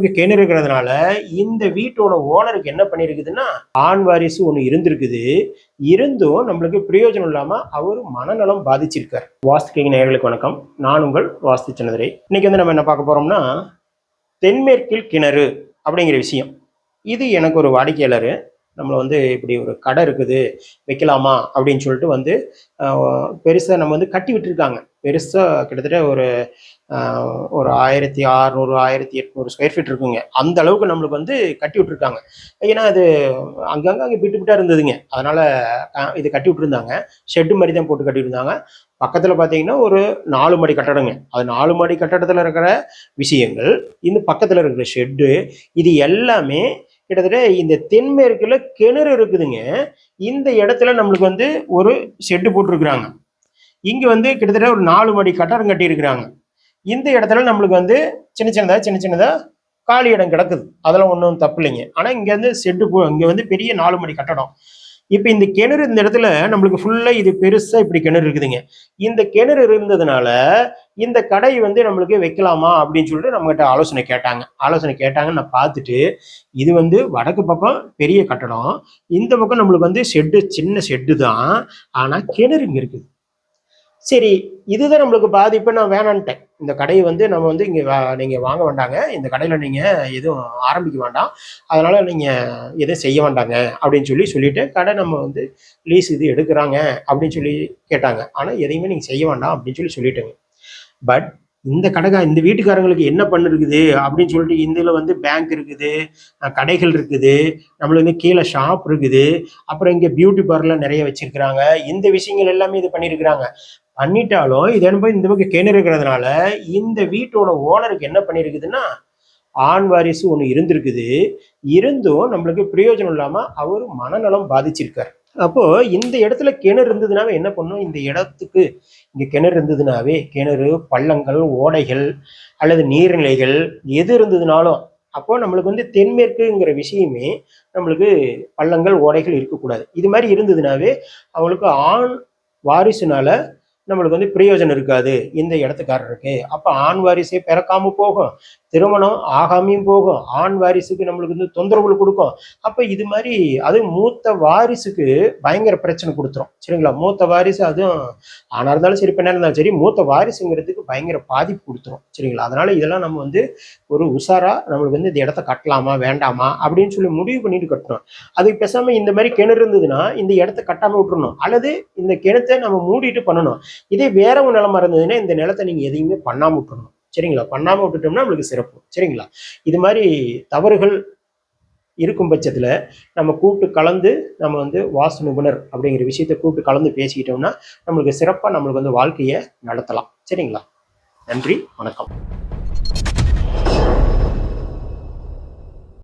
கிணறு இருக்கிறதுனால இந்த வீட்டோட ஓனருக்கு என்ன பண்ணியிருக்குதுன்னா ஆண் வாரிசு ஒன்று இருந்திருக்குது. இருந்தும் நம்மளுக்கு பிரயோஜனம் இல்லாமல் அவர் மனநலம் பாதிச்சிருக்கார். வாஸ்து நேர்களுக்கு வணக்கம். நான் உங்கள் வாஸ்து சின்னதரை. இன்னைக்கு வந்து நம்ம என்ன பார்க்க போறோம்னா தென்மேற்கில் கிணறு அப்படிங்கிற விஷயம். இது எனக்கு ஒரு வாடிக்கையாளர். நம்மளை வந்து இப்படி ஒரு கடை இருக்குது வைக்கலாமா? அப்படின்னு சொல்லிட்டு வந்து பெருசாக நம்ம வந்து கட்டி விட்டுருக்காங்க. பெருசாக கிட்டத்தட்ட ஒரு ஒரு ஆயிரத்தி அறநூறு ஆயிரத்தி எட்நூறு ஸ்கொயர் ஃபீட் இருக்குங்க. அந்த அளவுக்கு நம்மளுக்கு வந்து கட்டி விட்டுருக்காங்க. ஏன்னா அது அங்கங்கே அங்கே விட்டு விட்டா இருந்ததுங்க. அதனால் இது கட்டி விட்டுருந்தாங்க. ஷெட்டு மாதிரி தான் போட்டு கட்டியிருந்தாங்க பக்கத்தில் பார்த்தீங்கன்னா ஒரு நாலு மாடி கட்டடங்க. அது நாலு மாடி கட்டடத்தில் இருக்கிற விஷயங்கள் இந்த பக்கத்தில் இருக்கிற ஷெட்டு இது எல்லாமே கிட்டத்தட்ட இந்த தென்மேற்குல கிணறு இருக்குதுங்க. இந்த இடத்துல நம்மளுக்கு வந்து ஒரு ஷெட்டு போட்டிருக்கிறாங்க. இங்க வந்து கிட்டத்தட்ட ஒரு நாலு மணி கட்டடம் கட்டி இருக்கிறாங்க இந்த இடத்துல நம்மளுக்கு வந்து சின்ன சின்னதா சின்ன சின்னதா காலி இடம் கிடக்குது. அதெல்லாம் ஒன்றும் தப்பு இல்லைங்க. ஆனா இங்க வந்து ஷெட்டு போ இங்க வந்து பெரிய நாலு மணி கட்டடம். இப்போ இந்த கிணறு இந்த இடத்துல நம்மளுக்கு ஃபுல்லாக இது பெருசாக இப்படி கிணறு இருக்குதுங்க. இந்த கிணறு இருந்ததுனால இந்த கடை வந்து நம்மளுக்கு வைக்கலாமா அப்படின்னு சொல்லிட்டு நம்மகிட்ட ஆலோசனை கேட்டாங்க. ஆலோசனை கேட்டாங்கன்னு நான் பார்த்துட்டு இது வந்து வடக்கு பக்கம் பெரிய கட்டடம். இந்த பக்கம் நம்மளுக்கு வந்து ஷெட்டு சின்ன ஷெட்டு தான். ஆனால் கிணறு இங்கே இருக்குது. சரி இதுதான் நம்மளுக்கு பாதிப்பு நான் வேணான்ட்டேன். இந்த கடையை வந்து நம்ம வந்து இங்கே நீங்கள் வாங்க வேண்டாங்க. இந்த கடையில் நீங்கள் எதுவும் ஆரம்பிக்க வேண்டாம். அதனால் நீங்கள் எதுவும் செய்ய வேண்டாங்க அப்படின்னு சொல்லி சொல்லிவிட்டு கடை நம்ம வந்து லீஸ் இது எடுக்கிறாங்க அப்படின்னு சொல்லி கேட்டாங்க. ஆனால் எதையுமே நீங்கள் செய்ய வேண்டாம் அப்படின்னு சொல்லி சொல்லிட்டேங்க. பட் இந்த கடைக்கா இந்த வீட்டுக்காரங்களுக்கு என்ன பண்ணிருக்குது? அப்படின்னு சொல்லிட்டு இந்தியில் வந்து பேங்க் இருக்குது கடைகள் இருக்குது நம்மளுக்கு வந்து கீழே ஷாப் இருக்குது அப்புறம் இங்கே பியூட்டி பார்லர் நிறைய வச்சிருக்கிறாங்க. இந்த விஷயங்கள் எல்லாமே இது பண்ணியிருக்கிறாங்க பண்ணிட்டாலும் இது என்ன இந்த பக்கம் கிணறு இருக்கிறதுனால இந்த வீட்டோட ஓனருக்கு என்ன பண்ணியிருக்குதுன்னா ஆண் வாரிசு ஒன்று இருந்திருக்குது. இருந்தும் நம்மளுக்கு பிரயோஜனம் இல்லாமல் அவர் மனநலம் பாதிச்சிருக்கார். அப்போ இந்த இடத்துல கிணறு இருந்ததுனாவே என்ன பண்ணும்? இந்த இடத்துக்கு இங்க கிணறு இருந்ததுனாவே கிணறு பள்ளங்கள் ஓடைகள் அல்லது நீர்நிலைகள் எது இருந்ததுனாலும் அப்போ நம்மளுக்கு வந்து தென்மேற்குங்கிற விஷயமே நம்மளுக்கு பள்ளங்கள் ஓடைகள் இருக்கக்கூடாது. இது மாதிரி இருந்ததுனாவே அவங்களுக்கு ஆண் வாரிசுனால நம்மளுக்கு வந்து பிரயோஜனம் இருக்காது. இந்த இடத்துக்காரருக்கு அப்போ ஆண் வாரிசே பிறக்காமல் போகும். திருமணம் ஆகாமையும் போகும். ஆண் வாரிசுக்கு நம்மளுக்கு வந்து தொந்தரவுகள் கொடுக்கும். அப்போ இது மாதிரி அது மூத்த வாரிசுக்கு பயங்கர பிரச்சனை கொடுத்துரும். சரிங்களா? மூத்த வாரிசு அதுவும் ஆனா இருந்தாலும் சரி பெண்ணா இருந்தாலும் சரி மூத்த வாரிசுங்கிறதுக்கு பயங்கர பாதிப்பு கொடுத்துரும். சரிங்களா? அதனால இதெல்லாம் நம்ம வந்து ஒரு உஷாரா நம்மளுக்கு வந்து இந்த இடத்த கட்டலாமா வேண்டாமா அப்படின்னு சொல்லி முடிவு பண்ணிட்டு கட்டணும். அதுக்கு பேசாம இந்த மாதிரி கிணறு இருந்ததுன்னா இந்த இடத்த கட்டாம விட்டுறணும். அல்லது இந்த கிணத்தை நம்ம மூடிட்டு பண்ணணும். இதே வேற ஒரு நிலமா இருந்ததுன்னா இந்த நிலத்தை நீங்க எதையுமே பண்ணாம விட்டுறணும். சரிங்களா? பண்ணாம விட்டுட்டோம்னா நம்மளுக்கு சிறப்பு. சரிங்களா? இது மாதிரி தவறுகள் இருக்கும் பட்சத்துல நம்ம கூப்பிட்டு கலந்து நம்ம வந்து வாஸ்து நிபுணர் அப்படிங்கிற விஷயத்தை கூப்பிட்டு கலந்து பேசிக்கிட்டோம்னா நம்மளுக்கு சிறப்பா நம்மளுக்கு வந்து வாழ்க்கையை நடத்தலாம். சரிங்களா? நன்றி. வணக்கம்.